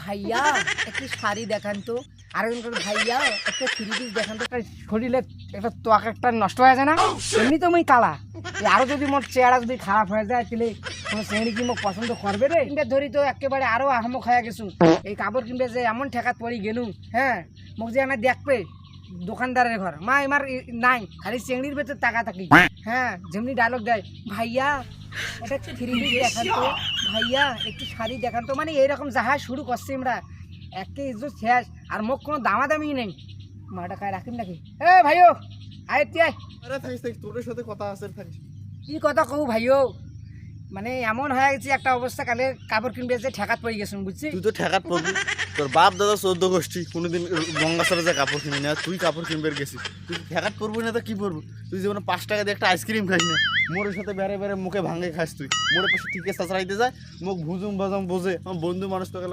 ভাইয়া একটু শাড়ি দেখান তো। আরেকজন করে ভাইয়া একটা থ্রি পিস দেখান তো। একটা শরীরে একটা ত্বক একটা নষ্ট হয়ে যায় না? এমনি তো মুই কালা। আরও যদি মোর চেহারা যদি খারাপ হয়ে যায় তাহলে কোনো শ্রেণি কি মোক পছন্দ করবে রে? কিনবে ধরি তো একেবারে আরও আহমক হয়ে গেছু। এই কাপড় কিনবে যে এমন ঠেকাত পড়ি গেলু হ্যাঁ? মোক যে আমার দেখবে দোকানদারের ঘর। মা এমার নাই খালি চেংড়ির ভেতর টাকা থাকি হ্যাঁ যেমনি ডায়লগ দেয় ভাইয়া এটা থ্রি পিস দেখান তো। ভাইয়া একটু শাড়ি দেখান তো। মানে এইরকম যাহা শুরু করছি আমরা একে ইজ্জত শেষ। আর মোক কোনো দামাদামি নেই। মাটা কায় রাখিম নাকি? এ ভাইও আয় তুই আয়। থাকিস থাকিস তোর সাথে কথা আছে থাকিস। কি কথা কও ভাইও? মানে এমন হয়ে গেছে একটা অবস্থা কালে কাপড় কিনবে যে ঠেকাত পড়ে গেছেন বুঝছি তুই তো ঠেকাত পড়বি। তোর বাপ দাদা চোদ্দ গোষ্ঠী কোনোদিন গঙ্গাসরে যা কাপড় কিনি না তুই কাপড় কিনবে গেছিস। তুই ঠেকাত পড়বি না তো কি পড়বি? তুই যেমন পাঁচ টাকা দিয়ে একটা আইসক্রিম খাই না। মোরের সাথে বেড়ে বেড়ে মুখে ভাঙে খাস তুই। মোড়ের পাশে ঠিকে চাচড়াইতে যায় মুখ ভুজুম বাজাম বোঝে। আমার বন্ধু মানুষ তোকে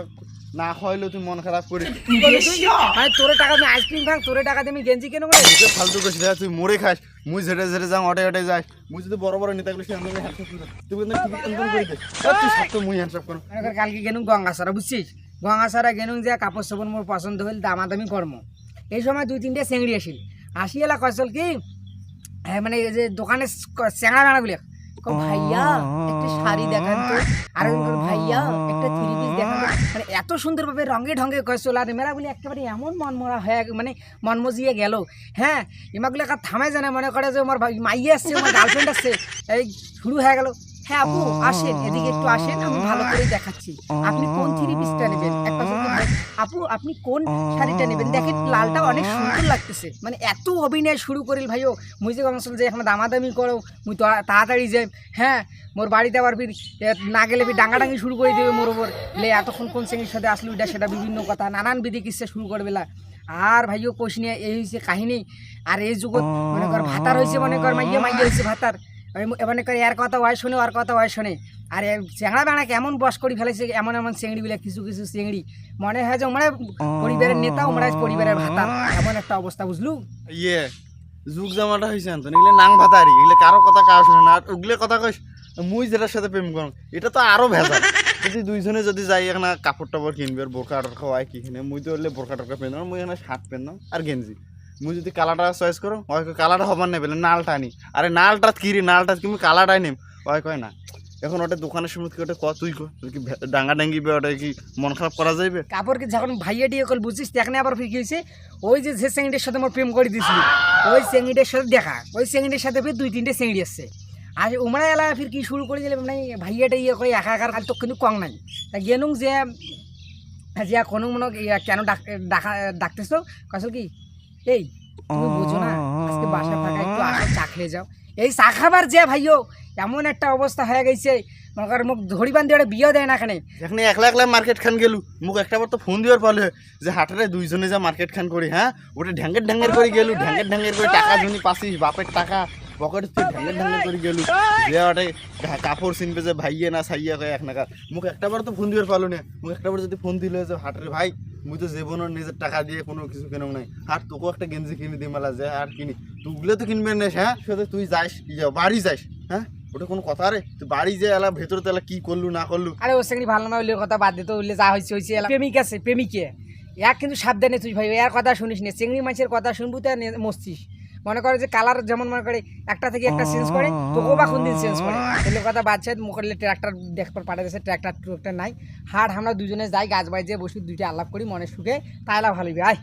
না খাওয়াইলেও তুই মন খারাপ করিস। মানে তোরে টাকা দিয়ে আইসক্রিম খাং তোরে টাকা দিয়ে আমি গেঞ্জি কেন করে ফালতু করিস না তুই মরে খাস। মুই ঝেড়ে ঝেড়ে যাও অটে অটে যাস মুই যদি বড় বড় নেতাগুলো সে আমি হ্যান্ডসাপ করি তুই কিন্তু ঠিক এরকম করে দে তুই সব তো মুই হ্যান্ডসাপ কর কালকে গেলুম গঙ্গাসারা বুঝছিস? গঙ্গাসারা গেলুম যে কাপড় সাপড় মোর পছন্দ হইল দামাদামি কর্ম। এই সময় দুই তিনটে চেংড়ি আসিল। আসি এলা কয়সল কি হ্যাঁ মানে যে দোকানে চেঙা বেড়াগুলি ভাইয়া একটা শাড়ি দেখান তো। আর ভাইয়া একটা থ্রি পিস দেখান মানে এত সুন্দরভাবে রঙে ঢঙ্গে কয়সল আর মেলাগুলি একেবারে এমন মনমরা হয়ে মানে মানে মনমজিয়ে গেল। হ্যাঁ এমাগুলি একা থামাই জানে মনে করে যে আমার মাইয়ে আসছে আমার গার্লফ্রেন্ড আসছে এই শুরু হয়ে গেল। হ্যাঁ আপু, আসেন, এদিকে একটু আসেন, আমি ভালো করে দেখাচ্ছি। আপনি কোন থ্রি পিসটা নেবেন? আপু, আপনি কোন শাড়িটা নেবেন? দেখেন, লালটা অনেক সুন্দর লাগতেছে। মানে এত অভিনয় শুরু করিল, ভাইও। যে যে এখন দামাদামি করো, মুই তাড়াতাড়ি যাই। হ্যাঁ মোর বাড়িতে আবার ফির না গেলে ফির ডাঙ্গাডাঙ্গি শুরু করে দেবে মোর ওপর। লে, এতক্ষণ কোন শ্রেণির সাথে আসলো এটা সেটা বিভিন্ন কথা, নানান বিধি কিসে শুরু করবে লা। আর ভাইও কোশ নিয়ে এই হয়েছে কাহিনী। আর এই যুগত, মনে কর, ভাতার হয়েছে মনে কর, মাইয়ে মাইয়ে হয়েছে ভাতার। ম- করে এর কথা ওয়াই শোনে ওর কথা ওয়াই শোনে। আর, চেংড়া বেড়া কেমন বস করে ফেলেছে, এমন এমন চেংড়ি বলে কিছু কিছু চেংড়ি। মনে হয় যে মানে পরিবারের নেতা ওমরা পরিবারের ভাতা। এমন একটা অবস্থা, বুঝলু? ইয়ে যুগ জামাটা হয়েছে আনতো। এগুলো নাং ভাতারি এগুলো কারও কথা কারও শুনে না। ওগুলো কথা কইস, মুই যেটার সাথে প্রেম করম, এটা তো আরও ভেজাল। যদি দুইজনে যদি যাই এখানে কাপড় টাপড় কিনবে বোরকা টরকা হয় কি কিনে, মুই তো হলে বোরকা টরকা পেন মুই এখানে শার্ট পেন আর গেঞ্জি। মুই যদি কালারটা চয়েস করো ওই কয় কালারটা হবার নেই বলে নালটা আনি। আরে নালটা কি রে, নালটা তুমি কালারটাই নেম? ওই কয় না। এখন ওটা দোকানের সময় কি ওটা ক তুই কো? কি ডাঙ্গা ডাঙ্গিবে ওটা কি মন খারাপ করা যাইবে? কাপড় কি যখন ভাইয়া দিয়ে কল বুঝছিস এখানে আবার ফির কি হয়েছে ওই যে যে চেংড়িটার সাথে আমার প্রেম করে দিয়েছিল, ওই চেংড়িটার সাথে দেখা, ওই চেংড়িটার সাথে ফির দুই তিনটে চেংড়ি আসছে। আর উমরা এলা ফির কি শুরু করে দিলে মানে ভাইয়াটা ইয়ে করে একা একার তো কিন্তু কম নাই। তা গেনুং যে যে কোনো মনে কেন ডাক ডাকা ডাকতেছো? কাসল কি? এই, তুমি বুঝো না, আজকে বাসা ফাঁকা একটু আসো, চা খেয়ে যাও। এই চা খাবার যে ভাইও এমন একটা অবস্থা হয়ে গেছে, মনে কর মুখ ধরি বান্ধি ওটা বিয়ে দেয় না এখানে এখানে একলা একলা মার্কেট খান গেলু মোক একটা বার তো ফোন দিবার পারলে যে হাটারে দুইজনে যা মার্কেট খান করি হ্যাঁ? ওটা ঢ্যাঙ্গের ঢ্যাঙ্গের করে গেলু, ঢ্যাঙ্গের ঢ্যাঙ্গের করে টাকা জনি পাসিস বাপের টাকা পকেট তুই ঢ্যাঙ্গের ঢ্যাঙ্গের করে গেলু। যে ওটাই কাপড় চিনবে যে ভাইয়ে না, সাইয়া কয়, এক নাকা মোক একটা বার তো ফোন দিবার পারল না মোক একটা বার যদি ফোন দিলে যে হাটারে, ভাই মুই তো জীবনের নিজের টাকা দিয়ে কোনো কিছু কিনব নাই। আর তোকেও একটা গেঞ্জি কিনে দিই মেলা যে আর কিনি। তুগুলো তো কিনবে না হ্যাঁ সেটা তুই যাস ইয়া, বাড়ি যাইস হ্যাঁ? ওটা কোনো কথা রে? তুই বাড়ি যে এলা ভেতরে তো কি করলু না করলু? আরে ওর সঙ্গে ভালো না হইলে কথা বাদ দিতে হইলে যা হয়েছে হয়েছে এলা। প্রেমিক আছে প্রেমিকে। এক কিন্তু সাবধানে তুই ভাই এর কথা শুনিস না চিংড়ি মাছের কথা শুনব তো মস্তিষ্ক মস্তিস মনে করে যে কালার যেমন মনে করে একটা থেকে একটা চেঞ্জ করে, তোকেও বা কোন দিন চেঞ্জ করে এগুলো কথা বাচ্চা মুখলে ট্র্যাক্টর দেখবার পাঠাতেছে ট্র্যাক্টর ট্র্যাক্টর নাই। হাট, আমরা দুজনে যাই, গাছ বাই যেয়ে বসি দুইটা আলাপ করি মনে সুখে। তাইলা ভালোই আয়।